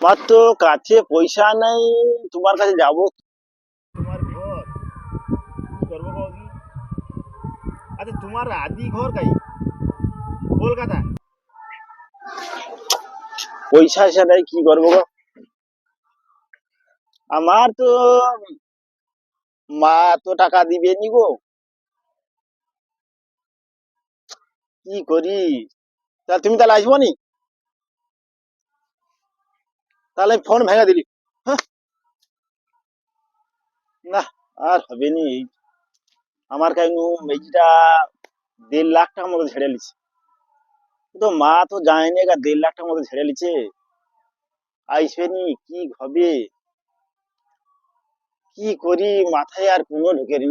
আমার তো কাছে পয়সা নেই তোমার কাছে যাব। তোমার ঘর? করব আচ্ছা তোমার আদি ঘর কাই? কলকাতা? পয়সা নেই কি করব গো? আমার তো মা তো টাকা দিবে নি গো। কি করি? তা তুমি তাহলে আসব নি? তাহলে আমি ফোন ভেঙে দিলি। হ্যাঁ? না, আর হবে নি। আমার কাছে মেজিটা দেড় লাখ টাকার মতো ঝেড়ে লিছে তো মা তো জানেনি একা দেড় লাখ টাকার মতো ঝেড়ে লিছে আইসবে নি, কি হবে? কি করি? মাথায় আর কোনো ঢুকে রে।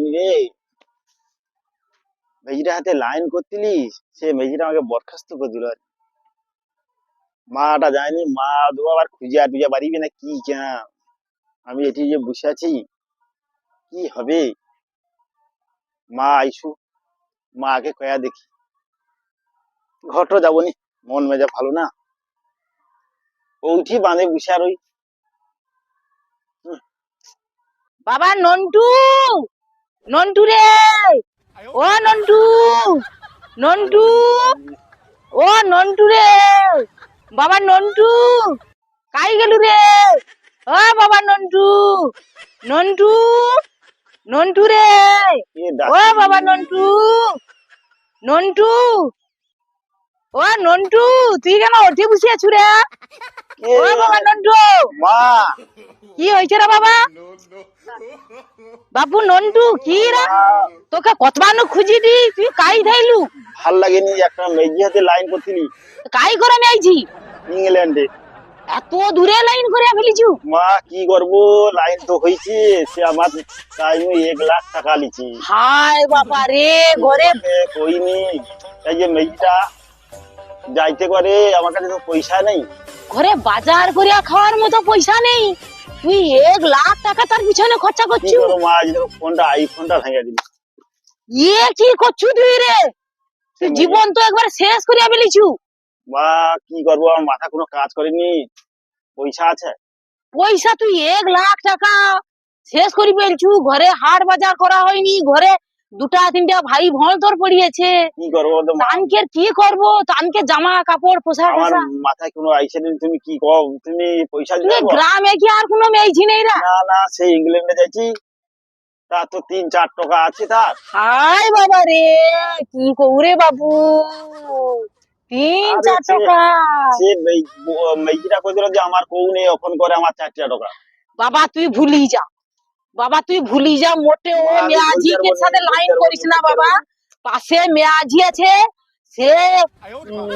মেজিটা হাতে লাইন করতিলি, সে মেজিটা আমাকে বরখাস্ত করে দিল আর মাটা যায়নি, মা দু আবার খুঁজে আর টুজে পারিবি না, কি কেন আমি এটি যে বসে আছি, কি হবে? মা আইসু, মাকে কয়া দেখি। ঘরটা যাবনি, মন মেজা ভালো না? ওইটি বাঁধে বসে আর ওই বাবা, নন্টু! নন্টু রে! ও নন্টু! নন্টু! ও নন্টু রে! বাবা নন্টু কাই গেলু রে? ও বাবা নন্টু নন্টু নন্টু রে? ও বাবা নন্টু নন্টু ও নন্টু তুই কেন ওঠে বসে আছু রে? ও বাবা নন্টু। মা। কি হয়েছে রে বাবা? বাবু নন্টু কি রে? তোকে কতবার খুঁজি দি তুই কাই ধাইলু ভালো লাগেনি একটা মেজি হাতে লাইন করছিলি। কাই করে আইছি ইংল্যান্ডে। এত দূরে লাইন করে ফেলিছু? মা কি করব? লাইন তো হইছে সে আমার টাইমে এক লাখ টাকা লিছি। হায় বাবা রে ঘরে কইনি এই যে মেজিটা যাইতে করে আমার কাছে তো পয়সা নেই। ঘরে বাজার করিয়া খাওয়ার মতো পয়সা নেই। তুই এক লাখ টাকা তার পিছনে খরচা করছিস মা আজ ফোনটা আইফোনটা ভেঙে দিলি। ইয়ে কি করছু তুই রে? তুই জীবন তো একবার শেষ করিয়া ফেলিছু। মা কি করব? আমার মাথা কোনো কাজ করেনি। পয়সা আছে। পয়সা তুই এক লাখ টাকা শেষ করি ফেলছু। ঘরে হাট বাজার করা হয়নি। ঘরে দুটা তিনটা ভাই ভল তোর পড়িয়েছে। কি করব তো মা? তানকে কি করব? তানকে জামা কাপড় পোশাক আমার মাথায় কোনো আইসে নেই তুমি কি কও? তুমি পয়সা দিবে গ্রামে কি আর কোনো মেয়েছি নেই না না সেই ইংল্যান্ডে যাইছি। তা তো তিন চার টাকা আছে তার। হাই বাবা রে কি কৌরে বাবু? তিন চার টাকা। সে মেজিটা কইছিল যে আমার কৌ নেই অখন করে আমার চারটা টাকা। বাবা তুই ভুলি যা। বাবা তুই ভুলি যা মোটে ও আমি মেয়াজি বলতে কে সাথে লাইন করিস না বাবা। পাশে মেয়াজি আছে সে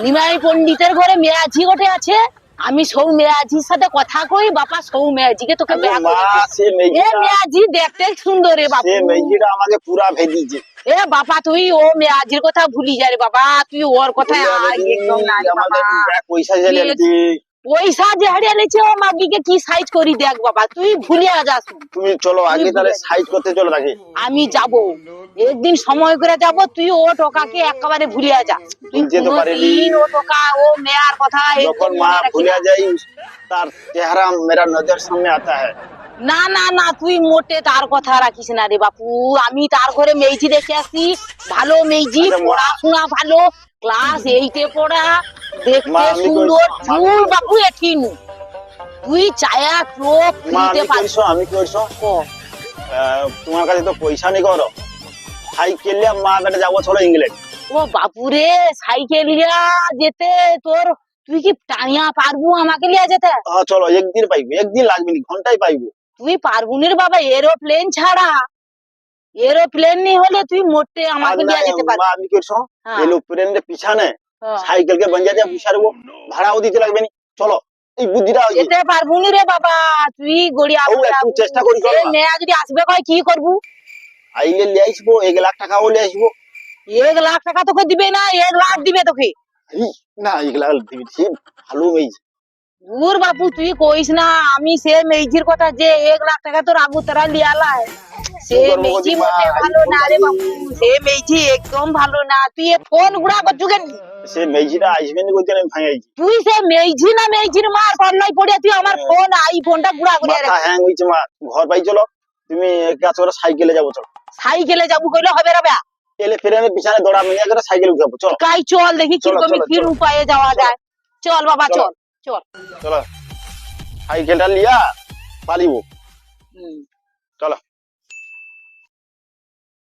নিমাই পন্ডিতের ঘরে মেয়াজি গোটে আছে। আমি সৌ মেয়াজির সাথে কথা কই বাবা সৌ মেয়াজিকে তোকে মেয়াজি দেখতে সুন্দর রে বাবু সে মেজিটা আমাকে পুরা ভেদিছে এ বাবা তুই ও মেয়াজির কথা ভুলি যা রে বাবা। তুই ওর কথা একদম না বাবা। পয়সা পয়সা যে হারিয়ে নিচ্ছে ও মাগিকে কি সাইজ করি দেখ বাবা তুই ভুলিয়া যাস। তুমি চলো আগে তাহলে সাইজ করতে চলো আমি যাব। একদিন সময় করে যাব তুই ও টাকাকে একেবারে ভুলিয়া যা তুই ভুলতে তো পারিনি। ও টাকা ও মেয়ার কথা যখন মা রাখিস ভুলে না। যাই তার চেহারা মেরা নজর সামনে আতা হ্যাঁ। না না না তুই মোটে তার কথা রাখিস না রে বাপু। আমি তার ঘরে মেইজি দেখে আসি। ভালো মেইজি পড়াশোনা ভালো। ক্লাস এইটে পড়া দেখতে সুন্দর। চুল এঠিনু। তুই চায়া আমি করছ। আহ, তোমার কাছে তো পয়সা নেই করো। সাইকেল নিয়ে মা বেটা যাব চলো ইংল্যান্ড। ও বাপুরে সাইকেল লিয়া যেতে তোর তুই কি টানিয়া পারব আমাকে লিয়া যেতে? চলো একদিন পাইবো একদিন লাগবে না ঘন্টায় পাইবো। তুই পারবুনির বাবা এরোপ্লেন ছাড়া। এরোপ্লেন নেই হলে তুই মোটে আমাকে আর যেতে পারবি আমি করছ হ্যাঁ, এরোপ্লেনের পিছনে। হ্যাঁ। সাইকেল কে বঞ্জা দিয়ে বসে রাখব ভাড়াও দিতে লাগবে না। চলো এই বুদ্ধিটা যেতে পারবুনি রে বাবা তুই গড়িয়া ও, একটু চেষ্টা করি চল না। মেয়া যদি আসবে কয় কি করবু? আইলে লিয়ে আসব এক লাখ টাকাও লিয়ে আসব। এক লাখ টাকা তোকে দিবে না এক লাখ দিবে তোকে। না এক লাখ দিবি ঠিক ভালো মেয়েছে দূর বাপু তুই কইস না আমি সে মেজির কথা যে এক লাখ টাকা তোর আবু তারা লিয়ালা সে মেজি মোটে ভালো না রে বাবু সে মেজি একদম ভালো না। তুই এ ফোন গুড়া করছু কেন? সে মেজিটা আসবে না কইতে আমি ভাঙাইছি তুই সে মেজি না মেজির পাল্লাই পড়ে তুই আমার হ্যাঁ। ফোন আই ফোনটা গুড়া করে হ্যাং মা। ঘর পাই চলো। তুমি কাজ করে সাইকেলে যাব চলো। সাইকেলে যাব কইলে হবে রে বে এলে ফেরে পিছনে দৌড়া মেয়ে করে সাইকেল উঠাবো চলো। কাই চল দেখি কীরকম চলো, কি উপায়ে যাওয়া যায়। চল বাবা চলো। চল চল। চলো। সাইকেলটা লিয়া পালিব। হুম। চলো।